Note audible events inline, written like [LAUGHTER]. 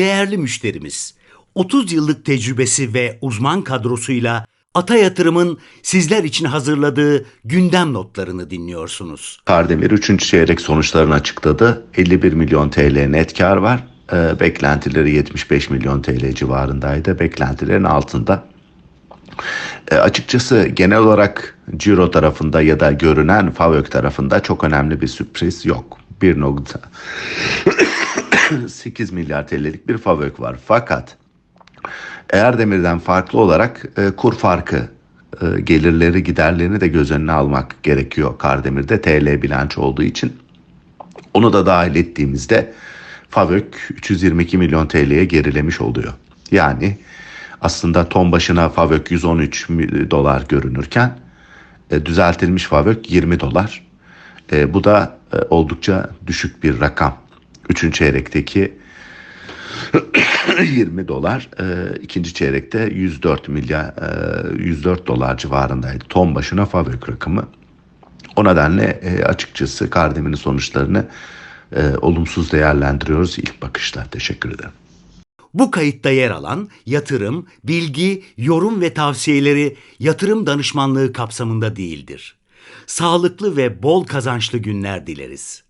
değerli müşterimiz. 30 yıllık tecrübesi ve uzman kadrosuyla Ata Yatırım'ın sizler için hazırladığı gündem notlarını dinliyorsunuz. Kardemir 3. çeyrek sonuçlarını açıkladı. 51 milyon TL net kar var. Ee, beklentileri 75 milyon TL civarındaydı. Beklentilerin altında. Ee, açıkçası genel olarak Ciro tarafında ya da görünen Favök tarafında çok önemli bir sürpriz yok. [CLEARS THROAT] 1.8 milyar TL'lik bir Favök var. Fakat Erdemir'den farklı olarak e, kur farkı e, gelirleri giderlerini de göz önüne almak gerekiyor Kardemir'de TL bilanço olduğu için. Onu da dahil ettiğimizde Favök 322 milyon TL'ye gerilemiş oluyor. Yani aslında ton başına Favök 113 mi- dolar görünürken e, düzeltilmiş Favök 20 dolar. E, bu da e, oldukça düşük bir rakam. Üçüncü çeyrekteki [COUGHS] 20 dolar, e, ikinci çeyrekte 104 milyar, e, 104 dolar civarındaydı. Ton başına Favök rakamı. O nedenle e, açıkçası Kardemir'in sonuçlarını e, olumsuz değerlendiriyoruz ilk bakışta. Teşekkür ederim. Bu kayıtta yer alan yatırım, bilgi, yorum ve tavsiyeleri yatırım danışmanlığı kapsamında değildir. Sağlıklı ve bol kazançlı günler dileriz.